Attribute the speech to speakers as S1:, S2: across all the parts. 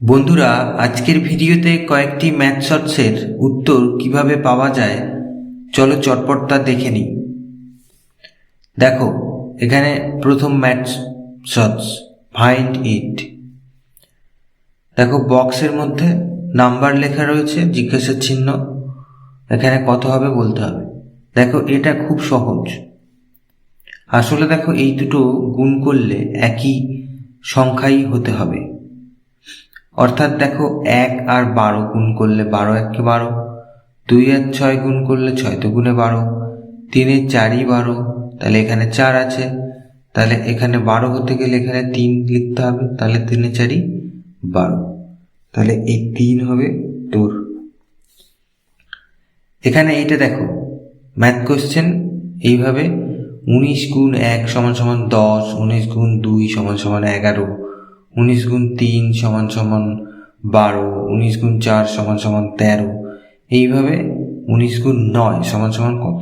S1: বন্ধুরা, আজকের ভিডিওতে কয়েকটি ম্যাথ শর্টসের উত্তর কীভাবে পাওয়া যায়, চলো চটপট তা দেখে নিই। দেখো, এখানে প্রথম ম্যাথ শর্টস ফাইন্ড ইট দেখো, বক্সের মধ্যে নাম্বার লেখা রয়েছে জিজ্ঞাসা চিহ্ন, এখানে কত হবে বলতে হবে। দেখো, এটা খুব সহজ। আসলে দেখো, এই দুটো গুণ করলে একই সংখ্যাই হতে হবে। অর্থাৎ দেখো এক আর বারো গুণ করলে বারো এককে বারো, দুই আর ছয় গুণ করলে ছয় তো গুণে বারো তিনের চারই বারো, তাহলে এখানে চার আছে, তাহলে এখানে বারো হতে গেলে এখানে তিন লিখতে হবে, তাহলে তিনে চারই বারো, তাহলে এই তিন হবে তোর এখানে এইটা দেখো ম্যাথ কোশ্চেন এইভাবে উনিশ গুণ এক সমান সমান দশ, উনিশ গুণ দুই সমান সমান এগারো উনিশ গুণ তিন সমান সমান বারো, উনিশ গুণ চার সমান সমান তেরো, এইভাবে উনিশ গুণ নয় সমান সমান কত?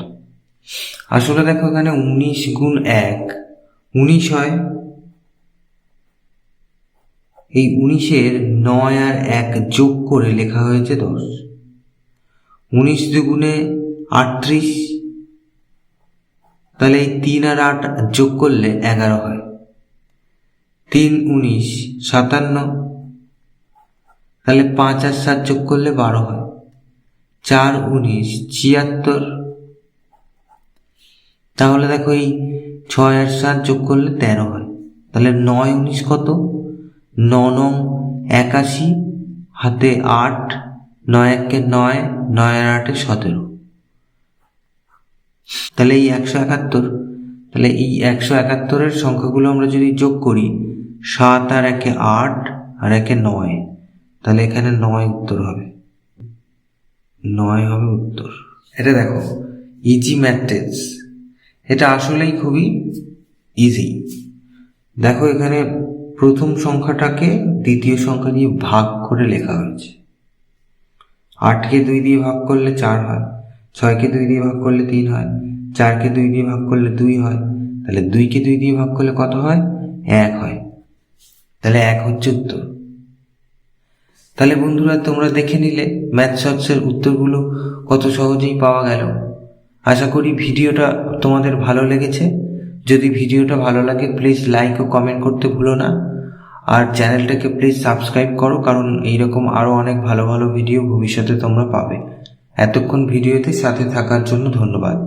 S1: আসলে দেখো এখানে উনিশ গুণ এক, উনিশ হয় এই উনিশের নয় আর এক যোগ করে লেখা হয়েছে দশ। উনিশ দুগুণে আটত্রিশ, তাহলে এই তিন আর আট যোগ করলে এগারো হয়। তিন উনিশ, সাতান্ন। তাহলে পাঁচ আর সাত যোগ করলে বারো হয়। চার উনিশ, ছিয়াত্তর। তাহলে দেখো এই ছয় আর সাত যোগ করলে তেরো হয়। তাহলে নয় উনিশ কত? ন নং একাশি, হাতে আট, নয় একে নয় নয় আর আটে সতেরো। তাহলে এই একশো একাত্তর, তাহলে এই একশো একাত্তরের সংখ্যাগুলো আমরা যদি যোগ করি সাত আর একে আট আর একে নয়। তাহলে এখানে নয় উত্তর হবে। নয় হবে উত্তর। এটা দেখো ইজি ম্যাট্রিক্স এটা আসলেই খুবই ইজি দেখো এখানে প্রথম সংখ্যাটাকে দ্বিতীয় সংখ্যা দিয়ে ভাগ করে লেখা হয়েছে। আটকে দুই দিয়ে ভাগ করলে চার হয়, ছয়কে দুই দিয়ে ভাগ করলে তিন হয়, চারকে দুই দিয়ে ভাগ করলে দুই হয়, তাহলে দুইকে দুই দিয়ে ভাগ করলে কত হয়? এক হয়। তাহলে এক হচ্ছে উত্তর। তাহলে বন্ধুরা, তোমরা দেখে নিলে ম্যাথ শর্টসের উত্তরগুলো কত সহজেই পাওয়া গেল। আশা করি ভিডিওটা তোমাদের ভালো লেগেছে। যদি ভিডিওটা ভালো লাগে প্লিজ লাইক ও কমেন্ট করতে ভুলো না। আর চ্যানেলটাকে প্লিজ সাবস্ক্রাইব করো, কারণ এইরকম আরও অনেক ভালো ভালো ভিডিও ভবিষ্যতে তোমরা পাবে। এতক্ষণ ভিডিওতে সাথে থাকার জন্য ধন্যবাদ।